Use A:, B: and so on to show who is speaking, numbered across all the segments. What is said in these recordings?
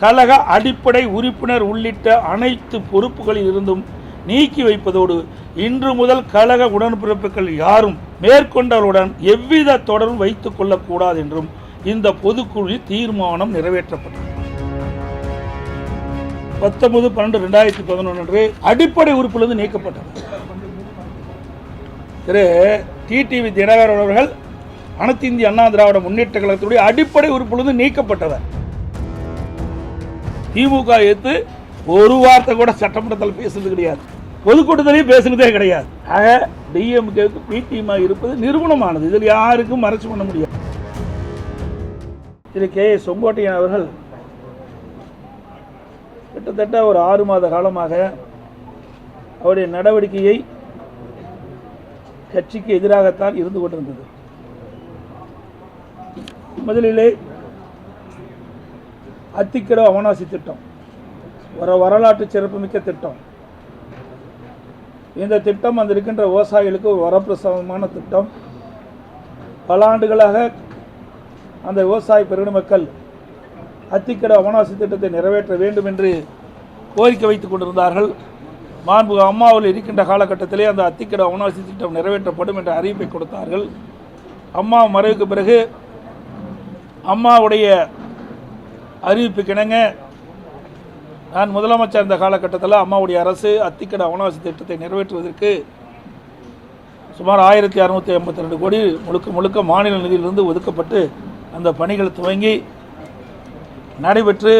A: கழக அடிப்படை உறுப்பினர் உள்ளிட்ட அனைத்து பொறுப்புகளில் இருந்தும் நீக்கி வைப்பதோடு இன்று முதல் கழக உடன்பிறப்புகள் யாரும் மேற்கொண்டவருடன் எவ்வித தொடர்பும் வைத்துக் கொள்ளக்கூடாது என்றும் இந்த பொதுக்குழு தீர்மானம் நிறைவேற்றப்பட்டது. பத்தொன்பது பன்னெண்டு ரெண்டாயிரத்தி பதினொன்று அன்று அடிப்படை உறுப்பிலிருந்து நீக்கப்பட்டது. திரு. டிடிவி தினகரன் அவர்கள் அனைத்து இந்திய அண்ணா திராவிட முன்னேற்ற கழகத்துடைய அடிப்படை உறுப்பிலிருந்து நீக்கப்பட்டவர். திமுக எடுத்து ஒரு வார்த்தை கூட சட்டமன்றத்தில் பேசுறது கிடையாது. பொதுக்கூட்டத்திலையும் பேசுனதே கிடையாது. ஆக டிஎம்கேக்கு பிடிஎம்மா இருப்பது நிறுவனமானது. இதில் யாருக்கும் மறைச்சு பண்ண முடியாது. திரு கே ஏ செங்கோட்டையன் அவர்கள் கிட்டத்தட்ட ஒரு ஆறு மாத காலமாக அவருடைய நடவடிக்கையை கட்சிக்கு எதிராகத்தான் இருந்து கொண்டிருந்தது. முதலிலே அத்திக்கடோ அவனாசி திட்டம். ஒரு வரலாற்று சிறப்புமிக்க திட்டம். இந்த திட்டம் அந்த இருக்கின்ற விவசாயிகளுக்கு ஒரு வரப்பிரசாதமான திட்டம். பல ஆண்டுகளாக அந்த விவசாய பெருநில மக்கள் அத்திக்கடை அவனாசி திட்டத்தை நிறைவேற்ற வேண்டும் என்று கோரிக்கை வைத்துக் கொண்டிருந்தார்கள். மாண்பு அம்மாவில் இருக்கின்ற காலகட்டத்திலே அந்த அத்திக்கடை அவனாசி திட்டம் நிறைவேற்றப்படும் என்ற அறிவிப்பை கொடுத்தார்கள். அம்மா மறைவுக்கு பிறகு அம்மாவுடைய அறிவிப்பு கிணங்க நான் முதலமைச்சர் இருந்த காலகட்டத்தில் அம்மாவுடைய அரசு அத்திக்கடை அவனாசி திட்டத்தை நிறைவேற்றுவதற்கு சுமார் ஆயிரத்தி அறுநூற்றி ஐம்பத்தி ரெண்டு கோடி முழுக்க முழுக்க மாநில நிதியிலிருந்து ஒதுக்கப்பட்டு அந்த பணிகள் துவங்கி நடைபெற்று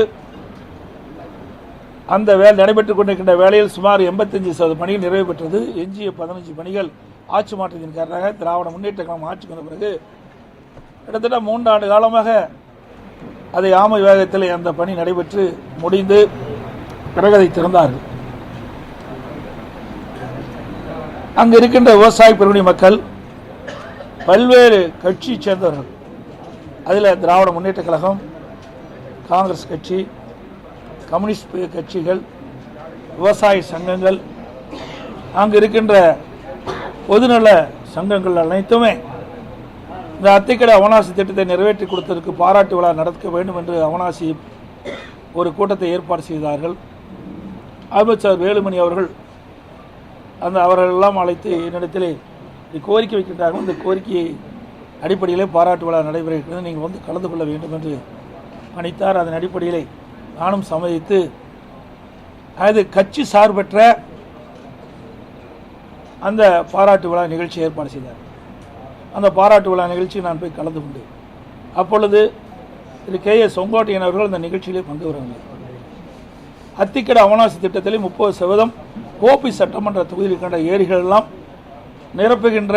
A: அந்த வேலை நடைபெற்றுக் கொண்டிருக்கின்ற வேலையில் சுமார் எண்பத்தஞ்சு சதவீத பணிகள் நிறைவு பெற்றது. எஞ்சிய பதினஞ்சு பணிகள் ஆட்சி மாற்றத்தின் காரணமாக திராவிட முன்னேற்ற கழகம் ஆட்சிக்கு வந்த பிறகு கிட்டத்தட்ட மூன்றாண்டு காலமாக அதை ஆமை வேகத்தில் அந்த பணி நடைபெற்று முடிந்து பிறகு அதை திறந்தார்கள். அங்கு இருக்கின்ற விவசாய பெருமணி மக்கள் பல்வேறு கட்சியை சேர்ந்தவர்கள். அதில் திராவிட முன்னேற்ற கழகம் காங்கிரஸ் கட்சி கம்யூனிஸ்ட் கட்சிகள் விவசாய சங்கங்கள் அங்கு இருக்கின்ற பொதுநல சங்கங்கள் அனைத்துமே இந்த அத்திக்கடை அவனாசி திட்டத்தை நிறைவேற்றி கொடுத்ததற்கு பாராட்டு விழா நடக்க வேண்டும் என்று அவனாசி ஒரு கூட்டத்தை ஏற்பாடு செய்தார்கள். அமைச்சர் வேலுமணி அவர்கள் அந்த அவர்களெல்லாம் அழைத்து என்னிடத்திலே கோரிக்கை வைக்கின்றார்கள். இந்த கோரிக்கையை அடிப்படையிலே பாராட்டு விழா நடைபெறுகிறது. நீங்கள் வந்து கலந்து கொள்ள வேண்டும் என்று அனைத்தார் அதன் அடிப்படையிலே நானும் சம்மதித்து அது கட்சி சார்பற்ற அந்த பாராட்டு விழா நிகழ்ச்சி ஏற்பாடு செய்தார். அந்த பாராட்டு விழா நிகழ்ச்சியில் நான் போய் கலந்து கொண்டேன் அப்பொழுது திரு கே எஸ் செங்கோட்டையன் அவர்கள் அந்த நிகழ்ச்சியிலே பங்கு வருவாங்க அத்திக்கட அவனாசி திட்டத்திலே முப்பது சதவீதம் கோபி சட்டமன்ற தொகுதியில் இருக்கின்ற ஏரிகள் எல்லாம் நிரப்புகின்ற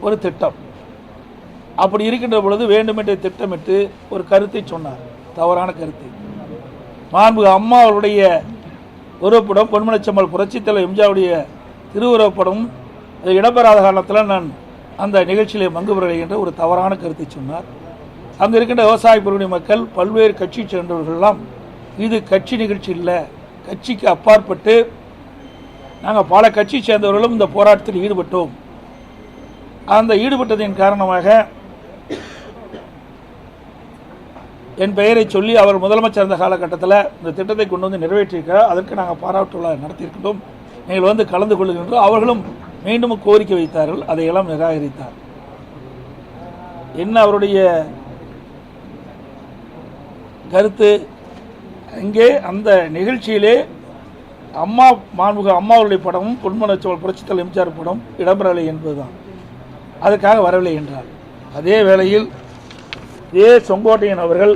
A: ஒரு திட்டம். அப்படி இருக்கின்ற பொழுது வேண்டுமென்றே திட்டமிட்டு ஒரு கருத்தை சொன்னார். தவறான கருத்தை. மாண்பு அம்மா அவருடைய உருவப்படம் பொன்மனச்சம்மல் புரட்சித் எம்ஜாவுடைய எம்ஜிஆருடைய திருவுருவப்படம் அது இடம்பெறாத காரணத்தில் நான் அந்த நிகழ்ச்சியிலே பங்கு பெறலை என்ற ஒரு தவறான கருத்தை சொன்னார். அங்கே இருக்கின்ற விவசாய பிரிவினை மக்கள் பல்வேறு கட்சி சேர்ந்தவர்கள்லாம் இது கட்சி நிகழ்ச்சி இல்லை கட்சிக்கு அப்பாற்பட்டு நாங்கள் பல கட்சி சேர்ந்தவர்களும் இந்த போராட்டத்தில் ஈடுபட்டோம். அந்த ஈடுபட்டதின் காரணமாக என் பெயரை சொல்லி அவர் முதலமைச்சர் இருந்த காலகட்டத்தில் இந்த திட்டத்தை கொண்டு வந்து நிறைவேற்றியிருக்கிறார். அதற்கு நாங்கள் பாராட்டு நடத்தியிருக்கிறோம் நடத்தியிருக்கின்றோம். நீங்கள் வந்து கலந்து கொள்கின்றோம் அவர்களும் மீண்டும் கோரிக்கை வைத்தார்கள் அதையெல்லாம் நிராகரித்தார். என்ன அவருடைய கருத்து? அங்கே அந்த நிகழ்ச்சியிலே அம்மா மாண்புக அம்மாவுடைய படமும் பொன்மனச்சோல் புரட்சித்தல் எம்ஜிஆர் படம் இடம்பெறவில்லை என்பதுதான். அதுக்காக வரவில்லை என்றார். அதே வேளையில் ஏ. செங்கோட்டையன் அவர்கள்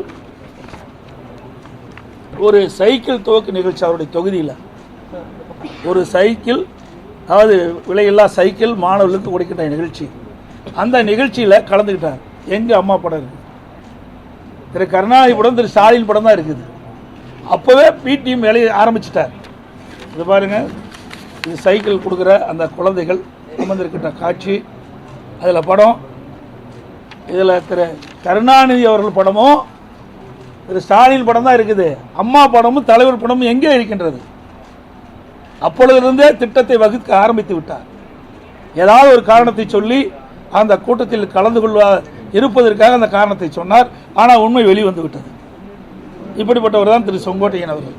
A: ஒரு சைக்கிள் துவக்கு நிகழ்ச்சி அவருடைய தொகுதியில் ஒரு சைக்கிள் அதாவது விலையில்லா சைக்கிள் மாணவர்களுக்கு கொடுக்கின்ற நிகழ்ச்சி. அந்த நிகழ்ச்சியில் கலந்துக்கிட்டார் எங்கள் அம்மா படம் இருக்கு. திரு கருணாநிதி படம் திரு ஸ்டாலின் படம் தான் இருக்குது. அப்போவே பிடிஎம் வேலையை ஆரம்பிச்சிட்டார். இது பாருங்க. இது சைக்கிள் கொடுக்குற அந்த குழந்தைகள் அமர்ந்திருக்கின்ற காட்சி. அதில் படம். இதில் திரு கருணாநிதி அவர்கள் படமும் திரு ஸ்டாலின் படம் தான் இருக்குது. அம்மா படமும் தலைவர் படமும் எங்கே இருக்கின்றது? அப்பொழுதிலிருந்தே திட்டத்தை வகுக்க ஆரம்பித்து விட்டார். ஏதாவது ஒரு காரணத்தை சொல்லி அந்த கூட்டத்தில் கலந்து கொள்வா இருப்பதற்காக அந்த காரணத்தை சொன்னார். ஆனால் உண்மை வெளிவந்து விட்டது. இப்படிப்பட்டவர் தான் திரு செங்கோட்டையன் அவர்கள்.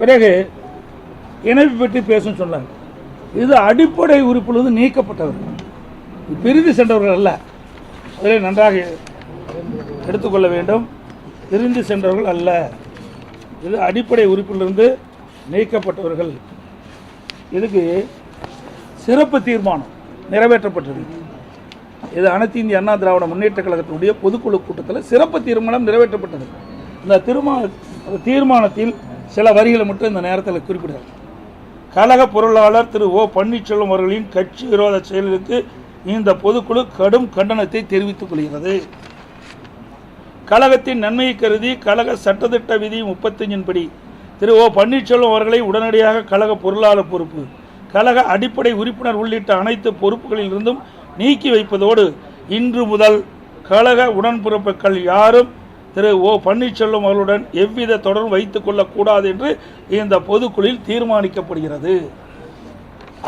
A: பிறகு இணைப்பு பற்றி பேசும் சொன்னாங்க இது அடிப்படை உறுப்பிலிருந்து நீக்கப்பட்டவர்கள் பிரிந்து சென்றவர்கள் அல்ல. அதில் நன்றாக எடுத்துக்கொள்ள வேண்டும். பிரிந்து சென்றவர்கள் அல்ல. இது அடிப்படை உறுப்பிலிருந்து நீக்கப்பட்டவர்கள். இதுக்கு சிறப்பு தீர்மானம் நிறைவேற்றப்பட்டது. இது அனைத்து இந்திய அண்ணா திராவிட முன்னேற்ற கழகத்தினுடைய பொதுக்குழு கூட்டத்தில் சிறப்பு தீர்மானம் நிறைவேற்றப்பட்டது. இந்த திருமண அந்த தீர்மானத்தில் சில வரிகளை மட்டும் இந்த நேரத்தில் குறிப்பிடுறார் கழக பொருளாளர் திரு ஓ பன்னீர்செல்வம் அவர்களின் கட்சி விரோத செயலுக்கு இந்த பொதுக்குழு கடும் கண்டனத்தை தெரிவித்துக் கொள்கிறது. கழகத்தின் நன்மையை கருதி கழக சட்டத்திட்ட விதி முப்பத்தஞ்சின் படி திரு ஓ பன்னீர்செல்வம் அவர்களை உடனடியாக கழக பொருளாளர் பொறுப்பு கழக அடிப்படை உறுப்பினர் உள்ளிட்ட அனைத்து பொறுப்புகளிலிருந்தும் நீக்கி வைப்பதோடு இன்று முதல் கழக உடன்பிறப்புகள் யாரும் திரு ஓ பன்னீர்செல்வம் அவர்களுடன் எவ்வித தொடர்பு வைத்துக் கொள்ளக்கூடாது என்று இந்த பொதுக்குழுவில் தீர்மானிக்கப்படுகிறது.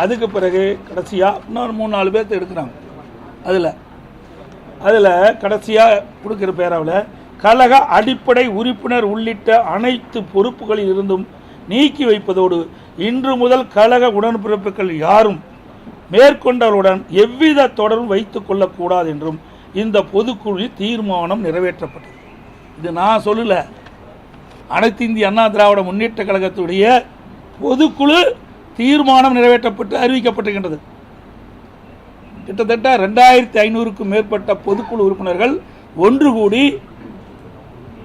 A: அதுக்கு பிறகு கடைசியாக இன்னொரு மூணு நாலு பேர்த்து எடுக்கிறாங்க. அதில் அதில் கடைசியாக கொடுக்குற பேராவில் கழக அடிப்படை உறுப்பினர் உள்ளிட்ட அனைத்து பொறுப்புகளில் இருந்தும் நீக்கி வைப்பதோடு இன்று முதல் கழக உடன்பிறப்புகள் யாரும் மேற்கொண்டவருடன் எவ்வித தொடரும் வைத்து கொள்ளக்கூடாது என்றும் இந்த பொதுக்குழு தீர்மானம் நிறைவேற்றப்பட்டது. இது நான் சொல்லல. அனைத்து இந்திய அண்ணா திராவிட முன்னேற்ற கழகத்துடைய பொதுக்குழு தீர்மானம் நிறைவேற்றப்பட்டு அறிவிக்கப்பட்டிருக்கின்றது. கிட்டத்தட்ட ரெண்டாயிரத்தி ஐநூறுக்கும் மேற்பட்ட பொதுக்குழு உறுப்பினர்கள் ஒன்று கூடி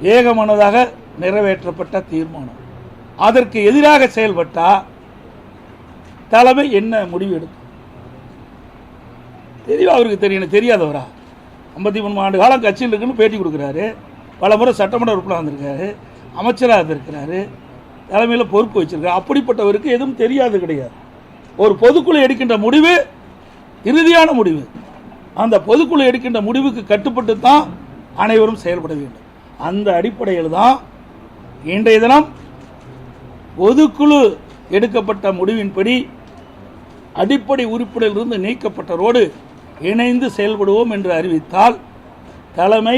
A: ஏகமனதாக நிறைவேற்றப்பட்ட தீர்மானம். அதற்கு எதிராக செயல்பட்டால் தலைமை என்ன முடிவு எடுக்கும்? தெளிவா அவருக்கு தெரியும் எனக்கு தெரியாதவரா? ஐம்பத்தி மூணு ஆண்டு காலம் கட்சியில் இருக்குன்னு பேட்டி கொடுக்குறாரு. பல முறை சட்டமன்ற உறுப்பினர் வந்திருக்காரு அமைச்சராக இருந்திருக்கிறாரு. தலைமையில் பொறுப்பு வச்சிருக்காரு. அப்படிப்பட்டவருக்கு எதுவும் தெரியாது கிடையாது. ஒரு பொதுக்குழு எடுக்கின்ற முடிவு இறுதியான முடிவு. அந்த பொதுக்குழு எடுக்கின்ற முடிவுக்கு கட்டுப்பட்டு தான் அனைவரும் செயல்பட வேண்டும். அந்த அடிப்படையில் தான் இன்றைய தினம் பொதுக்குழு எடுக்கப்பட்ட முடிவின்படி அடிப்படை உறுப்பினரிலிருந்து நீக்கப்பட்டரோடு இணைந்து செயல்படுவோம் என்று அறிவித்தால் தலைமை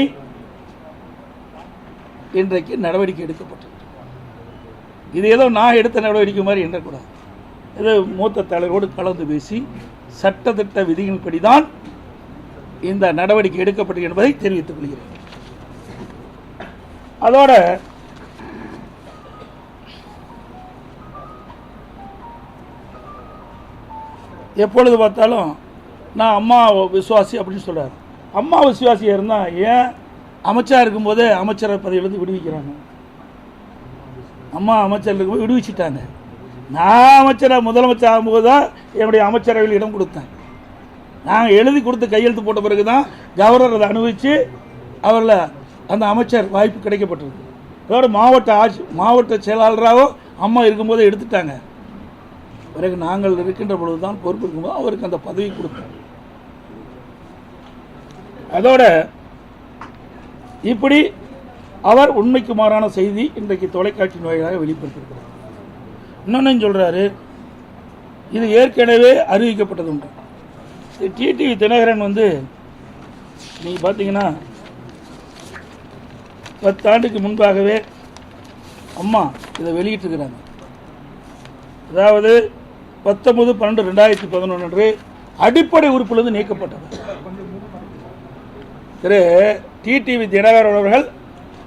A: இன்றைக்கு நடவடிக்கை எடுக்கப்பட்டது இது ஏதோ நான் எடுத்த நடவடிக்கை மாதிரி எண்ணக்கூடாது இது மூத்த தலைவரோடு கலந்து பேசி சட்டத்திட்ட விதியின்படி தான் இந்த நடவடிக்கை எடுக்கப்பட்டது என்பதை தெரிவித்துக் கொள்கிறேன். அதோட எப்பொழுது பார்த்தாலும் நான் அம்மா விசுவாசி அப்படின்னு சொல்றாரு. அம்மா விசுவாசியாக இருந்தால் ஏன் அமைச்சராக இருக்கும்போதே அமைச்சர் பதவியிலேருந்து விடுவிக்கிறாங்க? அம்மா அமைச்சர் இருக்கும்போது விடுவிச்சிட்டாங்க. நான் அமைச்சராக முதலமைச்சர் ஆகும்போது தான் என்னுடைய அமைச்சரவையில் இடம் கொடுத்தேன். நாங்கள் எழுதி கொடுத்து கையெழுத்து போட்ட பிறகு தான் கவர்னர் அதை அனுபவித்து அவரில் அந்த அமைச்சர் வாய்ப்பு கிடைக்கப்பட்டிருக்கு. அதோட மாவட்ட ஆட்சி மாவட்ட செயலாளராகவோ அம்மா இருக்கும்போதே எடுத்துட்டாங்க. பிறகு நாங்கள் இருக்கின்ற பொழுது தான் பொறுப்பு இருக்கும்போது அவருக்கு அந்த பதவி கொடுத்தோம். அதோட இப்படி அவர் உண்மைக்கு மாறான செய்தி இன்றைக்கு தொலைக்காட்சி வாயிலாக வெளிப்படுத்தியிருக்கிறார். இன்னொன்னு சொல்கிறாரு இது ஏற்கனவே அறிவிக்கப்பட்டது உண்டு டிடிவி தினகரன் வந்து நீங்கள் பார்த்தீங்கன்னா பத்தாண்டுக்கு முன்பாகவே அம்மா இதை வெளியிட்டிருக்கிறாங்க. அதாவது பத்தொன்பது பன்னெண்டு ரெண்டாயிரத்தி பதினொன்று அன்று அடிப்படை உறுப்பிலிருந்து நீக்கப்பட்டது. திரு டிடிவி தினகரன் அவர்கள்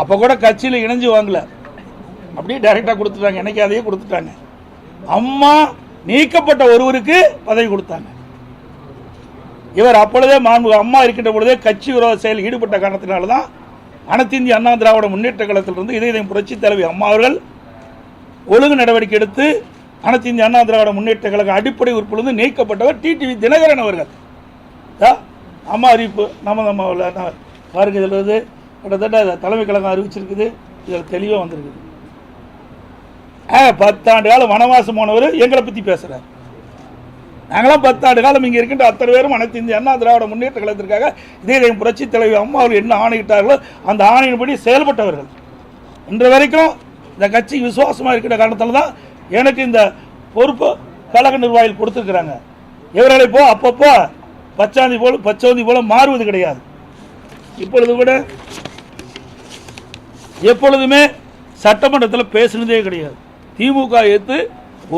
A: அப்போ கூட கட்சியில் இணைஞ்சு வாங்கல. அப்படியே டைரெக்டாக கொடுத்துட்டாங்க. எனக்கு அதையே கொடுத்துட்டாங்க. அம்மா நீக்கப்பட்ட ஒருவருக்கு பதவி கொடுத்தாங்க. இவர் அப்பொழுதே மாண்பு அம்மா இருக்கின்ற பொழுதே கட்சி விரோத செயலில் ஈடுபட்ட காரணத்தினால தான் அனைத்து இந்திய அண்ணா திராவிட முன்னேற்ற கழகத்திலிருந்து இதயம் புரட்சி தலைவி அம்மா அவர்கள் ஒழுங்கு நடவடிக்கை எடுத்து அனைத்து இந்திய அண்ணா திராவிட முன்னேற்ற கழக அடிப்படை உறுப்பிலிருந்து நீக்கப்பட்டவர் டிடிவி தினகரன் அவர்கள். அம்மா அறிவிப்பு நம்ம நம்ம பாருங்க இதில் வந்து கிட்டத்தட்ட தலைமை கழகம் அறிவிச்சிருக்குது. இதில் தெளிவாக வந்திருக்குது. ஆ பத்தாண்டு காலம் வனவாசம் போனவர் எங்களை பற்றி பேசுகிறார் நாங்களாம் பத்தாண்டு காலம் இங்கே இருக்கின்ற அத்தனை பேரும் அனைத்து இந்திய அண்ணா திராவிட முன்னேற்ற கழகத்திற்காக இதே புரட்சி தலைவி அம்மா அவர்கள் என்ன ஆணையிட்டார்களோ அந்த ஆணையின்படி செயல்பட்டவர்கள். இன்று வரைக்கும் இந்த கட்சி விசுவாசமாக இருக்கிற காரணத்தால் தான் எனக்கு இந்த பொறுப்பு கழக நிர்வாகிகள் கொடுத்துருக்குறாங்க. இவர்களை போ அப்பப்போ பச்சாந்தி போல பச்சோந்தி போல மாறுவது கிடையாது. இப்பொழுது கூட எப்பொழுதுமே சட்டமன்றத்தில் பேசுனதே கிடையாது. திமுக எடுத்து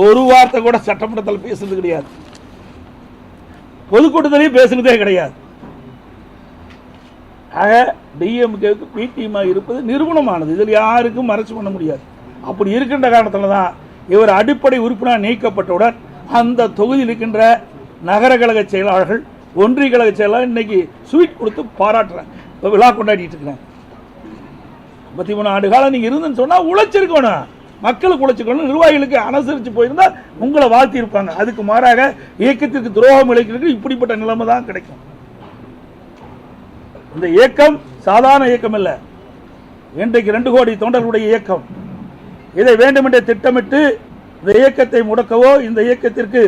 A: ஒரு வார்த்தை கூட சட்டமன்றத்தில் பேசுனது கிடையாது. பொதுக்கூட்டத்திலையும் பேசுனதே கிடையாது. ஆக டிஎம்கேவுக்கு பிடிஎம்மா இருப்பது நிறுவனமானது. இதில் யாருக்கும் மறைச்சு பண்ண முடியாது. அப்படி இருக்கின்ற காரணத்தில் தான் இவர் அடிப்படை உறுப்பினர் நீக்கப்பட்டவுடன் அந்த தொகுதியில் இருக்கின்ற நகர கழக செயலாளர்கள் ஒன்றிய கழக செயலாளர் இன்னைக்கு ஸ்வீட் கொடுத்து பாராட்டுறாங்க. விழா கொண்டாடிட்டு இருக்கிறாங்க முப்பத்தி மூணு ஆண்டு காலம் நீங்கள் இருந்துன்னு சொன்னால் உழைச்சிருக்கணும். மக்களுக்கு உழைச்சிக்கணும் நிர்வாகிகளுக்கு அனுசரித்து போயிருந்தா உங்களை வாழ்த்தி இருப்பாங்க அதுக்கு மாறாக இயக்கத்திற்கு துரோகம் இழைக்கிறதுக்கு இப்படிப்பட்ட நிலைமை தான் கிடைக்கும். இந்த இயக்கம் சாதாரண இயக்கம் இல்லை. இன்றைக்கு ரெண்டு கோடி தொண்டர்களுடைய இயக்கம். இதை வேண்டுமென்றே திட்டமிட்டு இந்த இயக்கத்தை முடக்கவோ இந்த இயக்கத்திற்கு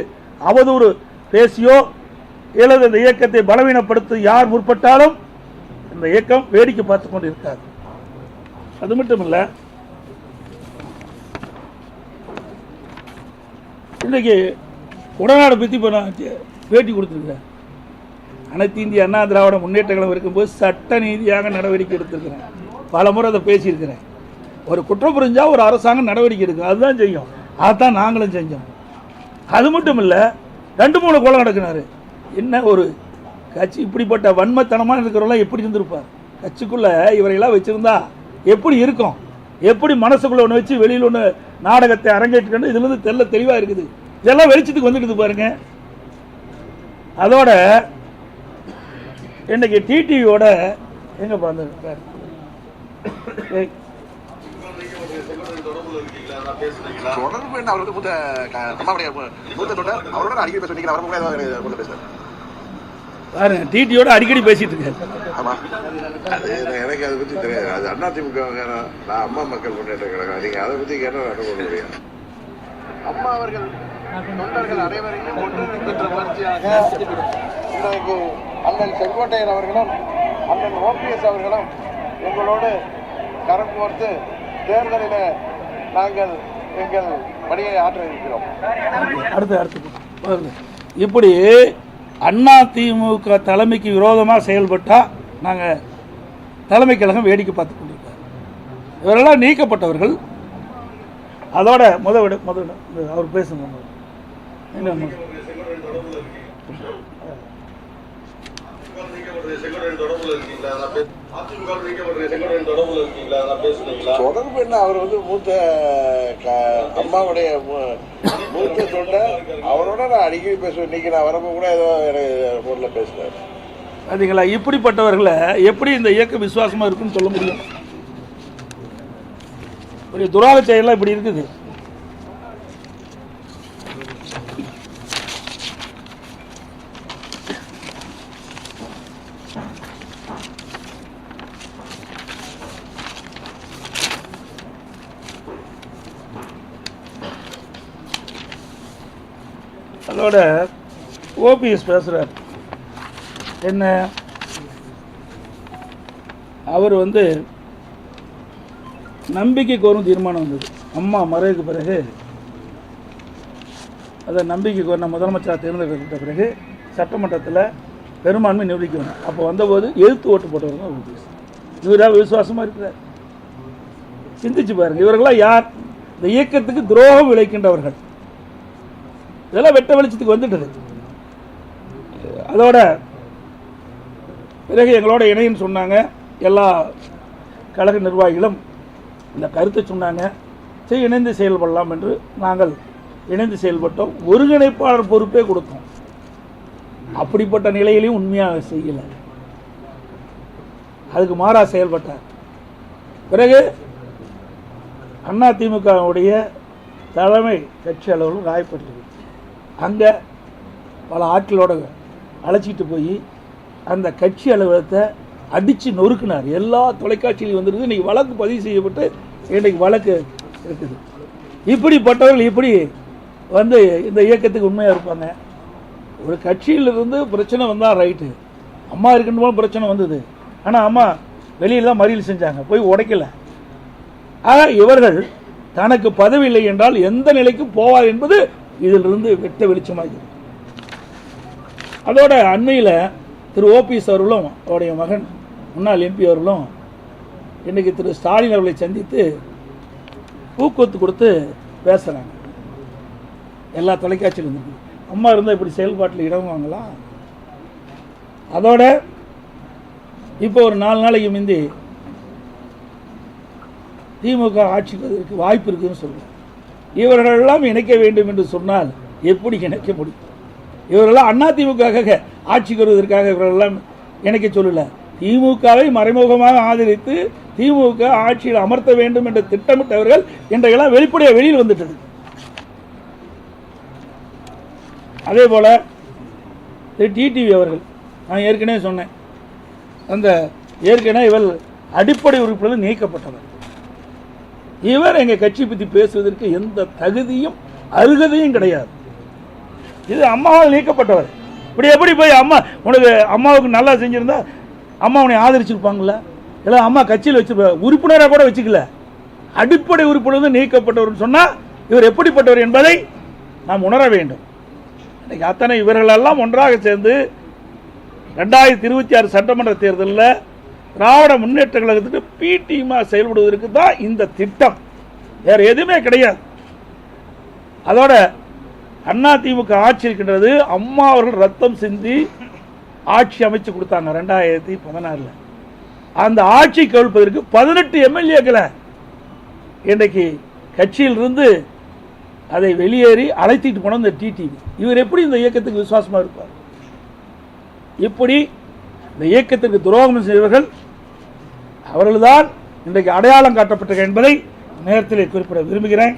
A: அவதூறு பேசியோ அல்லது இந்த இயக்கத்தை பலவீனப்படுத்த யார் முற்பட்டாலும் இந்த இயக்கம் வேடிக்கை பார்த்து கொண்டு இருக்காது அது மட்டும் இல்லை இன்றைக்கு உடனாடு பற்றி இப்போ நான் பேட்டி கொடுத்துருக்குறேன் அனைத்து இந்திய அண்ணா திராவிட முன்னேற்ற கழகம் இருக்கும்போது சட்ட நீதியாக நடவடிக்கை எடுத்திருக்கிறேன். பல முறை அதை பேசியிருக்கிறேன். ஒரு குற்றம் புரிஞ்சால் ஒரு அரசாங்கம் நடவடிக்கை எடுக்கும். அதுதான் செய்யும். அதுதான் நாங்களும் செஞ்சோம். அது மட்டும் இல்லை ரெண்டு மூணு கொலை நடக்குனாரு. என்ன ஒரு கட்சி இப்படிப்பட்ட வன்மத்தனமாக இருக்கிறவங்களாம் எப்படி இருந்திருப்பார்? கட்சிக்குள்ளே இவரையெல்லாம் வச்சுருந்தா எப்படி இருக்கும்? எப்படி மனசுக்குள்ள ஒன்று வச்சு வெளியில் ஒன்று நாடகத்தை அரங்கேற்றுக்கணும் இதுல இருந்து தெல்ல தெளிவாக இருக்குது. இதெல்லாம் வெளிச்சத்துக்கு வந்துடுது பாருங்க. அதோட இன்னைக்கு டிடிவியோட எங்க பாருங்க
B: தொடர்பு என்ன? மூத்த மூத்த தொண்டர் அவரோட அடிக்கடி பேசுவீங்க அவர் கூட பேசுறேன்
A: பாருங்க டிடியோட அடிக்கடி பேசிட்டு இருக்காரு.
B: ஆமா. அது எனக்கு அதை பத்தி தெரியாது. அது அண்ணா திமுக நான் அம்மா மக்கள் முன்னேற்ற கழகம். நீங்க அதை பத்தி கேட்டா நான் பண்ண முடியும்? அம்மா அவர்கள் தொண்டர்கள் அனைவரையும் ஒன்றிணைக்கின்ற முயற்சியாக இன்றைக்கு அண்ணன் செங்கோட்டையன் அவர்களும் அண்ணன் ஓபிஎஸ் அவர்களும் எங்களோடு கரம் கோர்த்து தேர்தலில் நாங்கள் எங்கள் பணியை ஆற்ற இருக்கிறோம்.
A: அடுத்து அடுத்து. பாருங்க இப்படி அண்ணா திமுக தலைமைக்கு விரோதமாக செயல்பட்டா நாங்கள் தலைமை கழகம் வேடிக்கை பார்த்து கொண்டிருக்காரு இவரெல்லாம் நீக்கப்பட்டவர்கள். அதோட முத விட முத அவர் பேசணும் என்ன
B: தொடர்பு என்ன? அவர் வந்து மூத்த அம்மாவுடைய மூத்த தொண்டை அவரோட நான் அடிக்கடி பேசுவேன். இன்னைக்கு நான் வரப்போ கூட ஏதோ எனக்கு ஊரில் பேசுவேன்
A: அதுங்களா இப்படிப்பட்டவர்களை எப்படி இந்த இயக்கம் விசுவாசமாக இருக்குன்னு சொல்ல முடியும்? ஒரு துராக செயலாம் இப்படி இருக்குது. அதோட ஓபிஎஸ் பேசுகிறார் என்ன? அவர் வந்து நம்பிக்கை கோரும் தீர்மானம் வந்தது. அம்மா மறைவுக்கு பிறகு அதை நம்பிக்கை கோரின முதலமைச்சராக தேர்ந்தெடுக்கப்பட்ட பிறகு சட்டமன்றத்தில் பெரும்பான்மை நிரூபிக்கணும் அப்போ வந்தபோது எழுத்து ஓட்டு போட்டவர் தான் ஓபிஎஸ் இவராக விசுவாசமாக இருக்கிறார். சிந்திச்சு பாருங்க. இவர்களாம் யார்? இந்த இயக்கத்துக்கு துரோகம் விளைக்கின்றவர்கள். இதெல்லாம் வெட்ட வெளிச்சத்துக்கு வந்துட்டது. அதோட பிறகு எங்களோட இணைன்னு சொன்னாங்க. எல்லா கழக நிர்வாகிகளும் இந்த கருத்தை சொன்னாங்க. சரி இணைந்து செயல்படலாம் என்று நாங்கள் இணைந்து செயல்பட்டோம். ஒருங்கிணைப்பாளர் பொறுப்பே கொடுத்தோம். அப்படிப்பட்ட நிலையிலையும் உண்மையாக செய்யலை. அதுக்கு மாறா செயல்பட்டார். பிறகு அண்ணா திமுகவுடைய தலைமை கட்சி அளவில் காயப்பட்டிருக்கு அங்கே பல ஆட்களோட அழைச்சிட்டு போய் அந்த கட்சி அலுவலகத்தை அடித்து நொறுக்குனார். எல்லா தொலைக்காட்சியிலையும் வந்துருது இன்னைக்கு வழக்கு பதிவு செய்யப்பட்டு இன்னைக்கு வழக்கு இருக்குது. இப்படிப்பட்டவர்கள் இப்படி வந்து இந்த இயக்கத்துக்கு உண்மையாக இருப்பாங்க? ஒரு கட்சியிலிருந்து பிரச்சனை வந்தால் ரைட்டு. அம்மா இருக்குன்னு பிரச்சனை வந்தது. ஆனால் அம்மா வெளியில் தான் மறியல் செஞ்சாங்க. போய் உடைக்கல. ஆக இவர்கள் தனக்கு பதவி இல்லை என்றால் எந்த நிலைக்கும் போவார் என்பது இதிலிருந்து வெட்ட வெளிச்சமாகிறது. அதோட அண்மையில் திரு ஓபிஎஸ் அவர்களும் அவருடைய மகன் முன்னாள் எம்பி அவர்களும் இன்றைக்கி திரு ஸ்டாலின் அவர்களை சந்தித்து ஊக்குவத்து கொடுத்து பேசுகிறாங்க எல்லா தொலைக்காட்சியிலும் இருக்கு அம்மா இருந்தால் இப்படி செயல்பாட்டில் இடங்குவாங்களா அதோட இப்போ ஒரு நாலு நாளைக்கு முந்தி திமுக ஆட்சிக்கு வாய்ப்பு இருக்குதுன்னு சொல்லுவோம் இவர்களெல்லாம் இணைக்க வேண்டும் என்று சொன்னால் எப்படி இணைக்க முடியும்? இவரெல்லாம் அண்ணா திமுக ஆட்சிக்கு வருவதற்காக இவரெல்லாம் எனக்கு சொல்லலை. திமுகவை மறைமுகமாக ஆதரித்து திமுக ஆட்சியில் அமர்த்த வேண்டும் என்று திட்டமிட்டவர்கள் இன்றையெல்லாம் வெளிப்படையாக வெளியில் வந்துட்டது. அதே போல் டிடிவி அவர்கள். நான் ஏற்கனவே சொன்னேன். அந்த ஏற்கனவே இவர் அடிப்படை உறுப்பினர் நீக்கப்பட்டவர். இவர் எங்கள் கட்சி பற்றி பேசுவதற்கு எந்த தகுதியும் அருகதையும் கிடையாது. இது அம்மாவால் நீக்கப்பட்டவர். இப்படி எப்படி போய் அம்மா உனக்கு அம்மாவுக்கு நல்லா செஞ்சுருந்தா அம்மா உன்னை ஆதரிச்சிருப்பாங்கள இல்லை அம்மா கட்சியில் வச்சு உறுப்பினராக கூட வச்சுக்கல. அடிப்படை உறுப்பினர் நீக்கப்பட்டவர்னு சொன்னால் இவர் எப்படிப்பட்டவர் என்பதை நாம் உணர வேண்டும். இன்றைக்கு அத்தனை இவர்களெல்லாம் ஒன்றாக சேர்ந்து ரெண்டாயிரத்தி இருபத்தி ஆறு சட்டமன்ற தேர்தலில் திராவிட முன்னேற்ற கழகத்துக்கு பிடிமா செயல்படுவதற்கு தான் இந்த திட்டம். வேறு எதுவுமே கிடையாது. அதோட அண்ணா திமுக ஆட்சி இருக்கின்றது. அம்மா அவர்கள் ரத்தம் சிந்தி ஆட்சி அமைச்சு கொடுத்தாங்க ரெண்டாயிரத்தி பதினாறில். அந்த ஆட்சி கவிழ்ப்பதற்கு பதினெட்டு எம்எல்ஏக்களை இன்றைக்கு கட்சியிலிருந்து அதை வெளியேறி அழைத்திட்டு போன இந்த டிடிவி இவர் எப்படி இந்த இயக்கத்துக்கு விசுவாசமா இருப்பார்? இப்படி இந்த இயக்கத்திற்கு துரோகம் செய்தவர்கள் அவர்கள்தான் இன்றைக்கு அடையாளம் காட்டப்பட்டிருக்க என்பதை நேரத்தில் குறிப்பிட விரும்புகிறேன்.